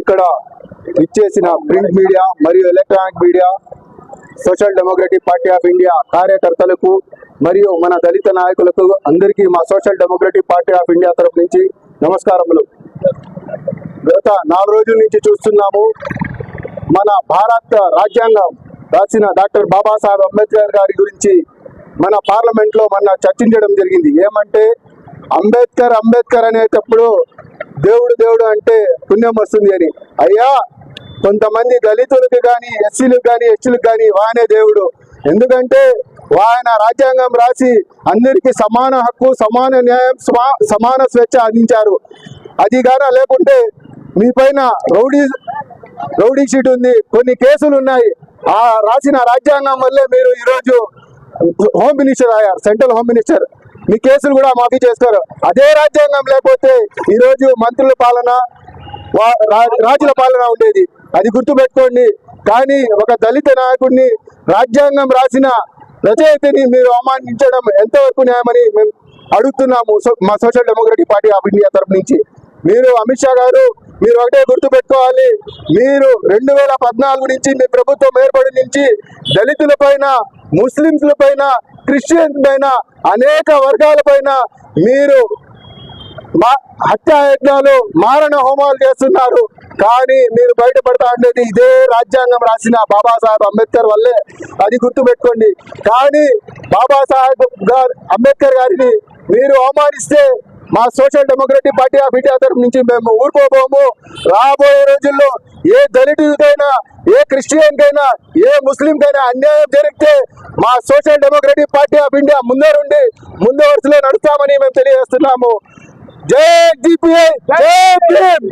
ఇక్కడ ఇచ్చేసిన print media మరియు electronic media Social Democratic Party of India కార్యకర్తలకు మరియు మన దళిత నాయకులకు అందరికీ మా Social Democratic Party of India తరపు నుంచి నమస్కారములు. గత నాలుగు రోజుల నుంచి చూస్తున్నాము మన భారత రాజ్యాంగం రాసిన డాక్టర్ బాబాసాహెబ్ అంబేద్కర్ గారి గురించి మన పార్లమెంట్లో మన చర్చించడం జరిగింది. ఏమంటే అంబేద్కర్ అంబేద్కర్ అనేటప్పుడు దేవుడు దేవుడు అంటే పుణ్యం వస్తుంది అని. అయ్యా కొంతమంది దళితులకు కానీ ఎస్సీలకు కానీ ఎస్టీలకు కానీ వానే దేవుడు. ఎందుకంటే ఆయన రాజ్యాంగం రాసి అందరికీ సమాన హక్కు సమాన న్యాయం సమా- సమాన స్వేచ్ఛ అందించారు. అది గాన లేకుంటే మీ పైన రౌడీ రౌడీ షీట్ ఉంది. కొన్ని కేసులు ఉన్నాయి. ఆ రాసిన రాజ్యాంగం వల్లే మీరు ఈరోజు హోమ్ మినిస్టర్ అయ్యారు సెంట్రల్ హోమ్ మినిస్టర్. మీ కేసులు కూడా మాఫీ చేసుకోరు అదే రాజ్యాంగం లేకపోతే ఈరోజు మంత్రుల పాలన వా- రా- రాజుల పాలన ఉండేది. అది గుర్తుపెట్టుకోండి. కానీ ఒక దళిత నాయకుడిని రాజ్యాంగం రాసిన రచయితని మీరు అవమానించడం ఎంతవరకు న్యాయమని మేము అడుగుతున్నాము. మా Social Democratic Party of India తరపు నుంచి. మీరు అమిత్ షా గారు మీరు ఒకటే గుర్తుపెట్టుకోవాలి. మీరు రెండు వేల పద్నాలుగు నుంచి మీ ప్రభుత్వం ఏర్పడి నుంచి దళితుల పైన ముస్లింల పైన క్రిస్టియన్స్ పైన అనేక వర్గాల పైన మీరు మా హత్యాయజ్ఞాలు మారణ హోమాలు చేస్తున్నారు. కానీ మీరు బయటపడతా ఉండేది ఇదే రాజ్యాంగం రాసిన బాబాసాహెబ్ అంబేద్కర్ వల్లే. అది గుర్తు పెట్టుకోండి కానీ బాబాసాహెబ్ గారు అంబేద్కర్ గారిని మీరు అవమానిస్తే మా Social Democratic Party of India తరఫు నుంచి మేము ఊరుకోబోము. రాబోయే రోజుల్లో ఏ దళితుడికైనా ఏ క్రిస్టియన్ కైనా ఏ ముస్లిం కైనా అన్యాయం జరిగితే మా Social Democratic Party of India ముందరుండి ముందు వరుసలో నడుస్తామని మేము తెలియజేస్తున్నాము జై డిపిఐ జై భీమ్!